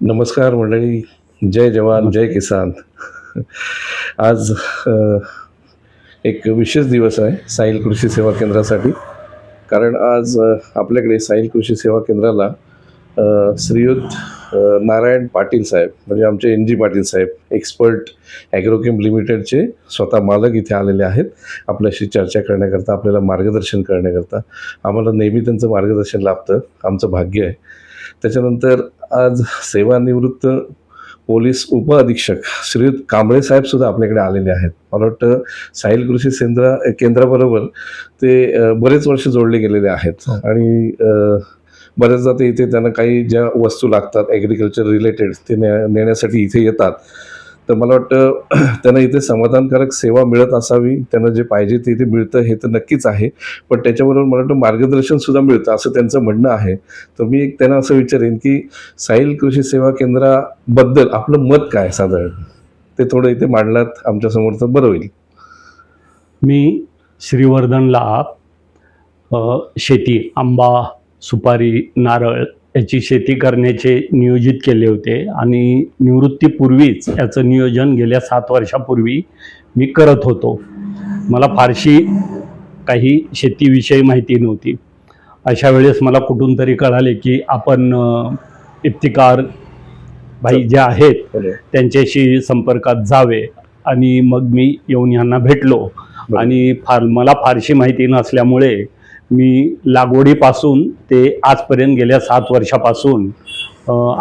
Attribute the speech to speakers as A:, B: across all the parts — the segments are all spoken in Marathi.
A: नमस्कार मंडळी. जय जवान जय किसान. आज एक विशेष दिवस आहे साहिल कृषी सेवा केंद्रासाठी. कारण आज आपल्याकडे साहिल कृषी सेवा केंद्राला श्रीयुत नारायण पाटील साहेब म्हणजे आमचे एन जी पाटील साहेब एक्सपर्ट ॲग्रोकेम लिमिटेडचे स्वतः मालक इथे आलेले आहेत. आपल्याशी चर्चा करण्याकरता आपल्याला मार्गदर्शन करण्याकरता आम्हाला नेहमी त्यांचं मार्गदर्शन लाभतं. आमचं भाग्य आहे. त्याच्यानंतर आज सेवानिवृत्त पोलीस उप अधीक्षक श्रीयुत कांबळे साहेब सुद्धा आपल्याकडे आलेले आहेत. मला वाटतं साहिल कृषी केंद्र केंद्राबरोबर ते बरेच वर्ष जोडले गेलेले आहेत. आणि अ, बऱ्याचदा ते इथे त्यांना काही ज्या वस्तू लागतात ॲग्रिकल्चर रिलेटेड ते ने नेण्यासाठी इथे येतात. तर मला वाटतं त्यांना इथे समाधानकारक सेवा मिळत असावी त्यांना जे पाहिजे ते इथे मिळतं हे तर नक्कीच आहे. पण त्याच्याबरोबर मला वाटतं मार्गदर्शनसुद्धा मिळतं असं त्यांचं म्हणणं आहे. तर मी एक त्यांना असं विचारेन की साहिल कृषी सेवा केंद्राबद्दल आपलं मत काय साधारण? ते थोडं इथे मांडलात आमच्यासमोर तर बरं होईल.
B: मी श्रीवर्धनला लाभ शेती आंबा सुपारी नारळ याची शेती करण्याचे नियोजित केले होते आणि निवृत्तीपूर्वीच याचं नियोजन गेल्या सात वर्षापूर्वी मी करत होतो. मला फारशी काही शेतीविषयी माहिती नव्हती. अशा वेळेस मला कुठून तरी कळाले की आपण इफ्तिकार भाई जे आहेत त्यांच्याशी संपर्कात जावे आणि मग मी येऊन यांना भेटलो. आणि फार मला फारशी माहिती नसल्यामुळे मी लागवडीपासून ते आजपर्यंत गेल्या सात वर्षापासून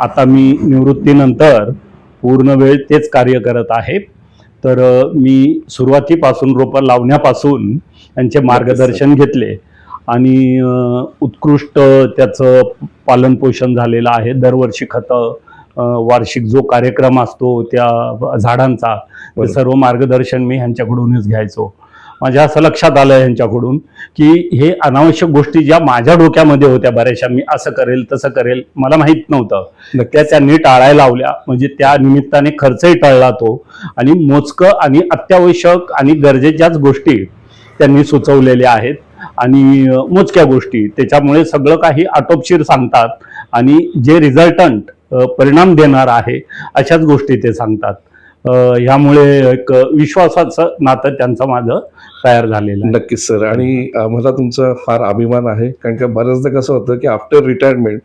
B: आता मी निवृत्तीनंतर पूर्ण वेळ तेच कार्य करत आहे. तर मी सुरुवातीपासून रोपं लावण्यापासून त्यांचे मार्गदर्शन घेतले आणि उत्कृष्ट त्याचं पालनपोषण झालेलं आहे. दरवर्षी खतं वार्षिक जो कार्यक्रम असतो त्या झाडांचा. सर्व मार्गदर्शन मी ह्यांच्याकडूनच घ्यायचो. माझ्या असं लक्षात आलं ह्यांच्याकडून की हे अनावश्यक गोष्टी ज्या माझ्या डोक्यामध्ये होत्या बऱ्याचशा मी असं करेल तसं करेल मला माहीत नव्हतं. त्या त्यांनी टाळायला लावल्या. म्हणजे त्या निमित्ताने खर्चही टळला तो. आणि मोजकं आणि अत्यावश्यक आणि गरजेच्याच गोष्टी त्यांनी सुचवलेल्या आहेत. आणि मोजक्या गोष्टी. त्याच्यामुळे सगळं काही आटोपशीर सांगतात. आणि जे रिझल्टंट परिणाम देणार आहे अशाच गोष्टी ते सांगतात. ह्यामुळे एक विश्वासाचं नातं त्यांचं माझं तयार झालेला
A: नक्कीच सर. आणि मला तुमचा फार अभिमान आहे कारण का बऱ्याचदा कसं होतं की आफ्टर रिटायरमेंट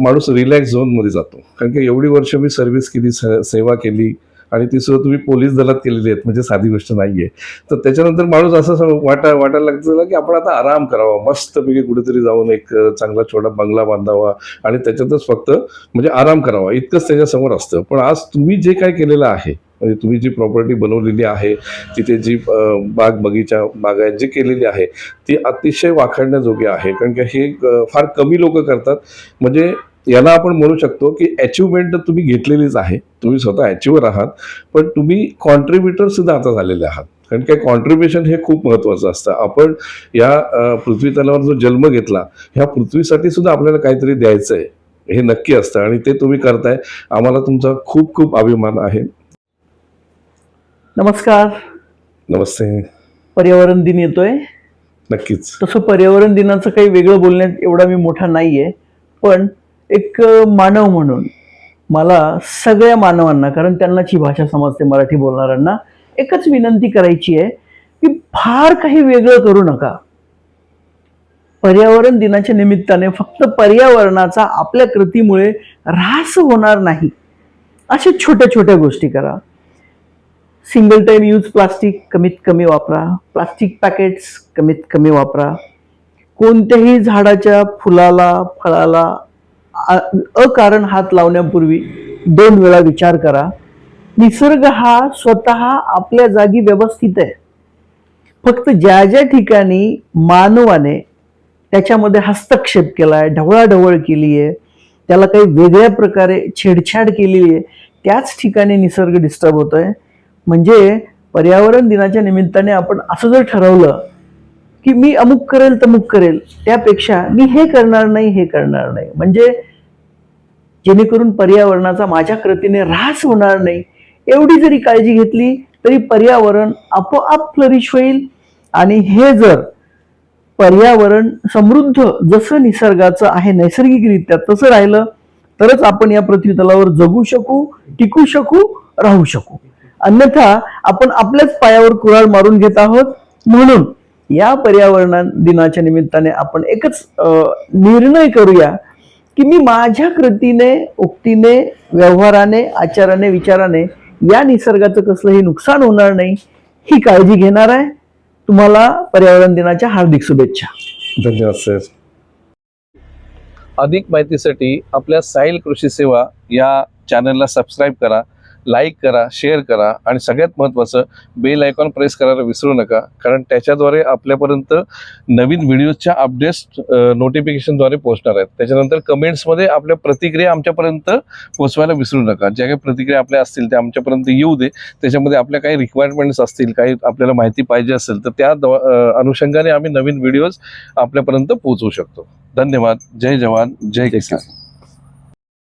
A: माणूस रिलॅक्स झोनमध्ये जातो. कारण की एवढी वर्ष मी सर्व्हिस केली स- सेवा केली आणि ती सुद्धा तुम्ही पोलीस दलात केलेली आहेत म्हणजे साधी गोष्ट नाही आहे तर त्याच्यानंतर माणूस असं वाटा वाटायला लागतं की आपण आता आराम करावा मस्तपैकी कुठेतरी जाऊन एक चांगला छोटा बंगला बांधावा आणि त्याच्यातच फक्त म्हणजे आराम करावा. इतकंच त्याच्यासमोर असतं. पण आज तुम्ही जे काय केलेलं आहे म्हणजे तुम्ही जी प्रॉपर्टी बनवलेली आहे तिथे जी बाग बगीचा बागायत जी केलेली आहे ती अतिशय वाखाणण्याजोगी आहे. कारण की हे फार कमी लोक करतात. म्हणजे याला आपण म्हणू शकतो की अचिव्हमेंट तर तुम्ही घेतलेलीच आहे. तुम्ही स्वतः अचिव्हर आहात. पण तुम्ही कॉन्ट्रीब्युटर सुद्धा आता झालेले आहात. कारण काय कॉन्ट्रीब्युशन हे खूप महत्त्वाचं असतं. आपण या पृथ्वी तलावर जो जन्म घेतला ह्या पृथ्वीसाठी सुद्धा आपल्याला काहीतरी द्यायचं आहे हे नक्की असतं. आणि ते तुम्ही करताय. आम्हाला तुमचा खूप खूप अभिमान आहे.
C: नमस्कार.
A: नमस्ते.
C: पर्यावरण दिन येतोय.
A: नक्कीच.
C: तसं पर्यावरण दिनाचं काही वेगळं बोलण्यात एवढा मी मोठा नाहीये. पण एक मानव म्हणून मला सगळ्या मानवांना कारण त्यांनाच भाषा समजते मराठी बोलणाऱ्यांना एकच विनंती करायची आहे की फार काही वेगळं करू नका. पर्यावरण दिनाच्या निमित्ताने फक्त पर्यावरणाचा आपल्या कृतीमुळे ऱ्हास होणार नाही. अशा छोट्या छोट्या गोष्टी करा. सिंगल टाईम यूज प्लास्टिक कमीत कमी वापरा. प्लास्टिक पॅकेट्स कमीत कमी वापरा. कोणत्याही झाडाच्या फुलाला फळाला अकारण हात लावण्यापूर्वी दोन वेळा विचार करा. निसर्ग हा स्वतः आपल्या जागी व्यवस्थित आहे. फक्त ज्या ज्या ठिकाणी मानवाने त्याच्यामध्ये हस्तक्षेप केलाय ढवळाढवळ केली आहे त्याला काही वेगळ्या प्रकारे छेडछाड केलेली आहे त्याच ठिकाणी निसर्ग डिस्टर्ब होतोय. म्हणजे पर्यावरण दिनाच्या निमित्ताने आपण असं जर ठरवलं की मी अमुक करेल तमुक करेल त्यापेक्षा मी हे करणार नाही हे करणार नाही. म्हणजे जेणेकरून पर्यावरणाचा माझ्या कृतीने ऱ्हास होणार नाही. एवढी जरी काळजी घेतली तरी पर्यावरण आपोआप फ्लरिश होईल. आणि हे जर पर्यावरण समृद्ध जसं निसर्गाचं आहे नैसर्गिकरित्या तसं राहिलं तरच आपण या पृथ्वी तलावर जगू शकू टिकू शकू राहू शकू. अन्यथा आपण आपल्याच पायावर कुऱ्हाड मारून घेत आहोत. म्हणून या पर्यावरण दिनाच्या निमित्ताने आपण एकच निर्णय करूया की मी माझ्या कृतीने उक्तीने व्यवहाराने आचाराने विचाराने या निसर्गाचं कसलंही नुकसान होणार नाही ही काळजी घेणार आहे. तुम्हाला पर्यावरण दिनाच्या हार्दिक शुभेच्छा.
A: धन्यवाद सर. अधिक माहितीसाठी आपल्या साईल कृषी सेवा या चॅनलला सबस्क्राईब करा. लाईक करा शेअर करा आणि सगळ्यात महत्त्वाचं बेल आयकॉन प्रेस करायला विसरू नका. कारण त्याच्याद्वारे आपल्यापर्यंत नवीन व्हिडिओजच्या अपडेट्स नोटिफिकेशनद्वारे पोहोचणार आहेत. त्याच्यानंतर कमेंट्समध्ये आपल्या प्रतिक्रिया आमच्यापर्यंत पोहोचवायला विसरू नका. ज्या काही प्रतिक्रिया आपल्या असतील त्या आमच्यापर्यंत येऊ दे. त्याच्यामध्ये आपल्या काही रिक्वायरमेंट्स असतील काही आपल्याला माहिती पाहिजे असेल तर त्या अनुषंगाने आम्ही नवीन व्हिडिओज आपल्यापर्यंत पोहोचवू शकतो. धन्यवाद. जय जवान. जय किसान.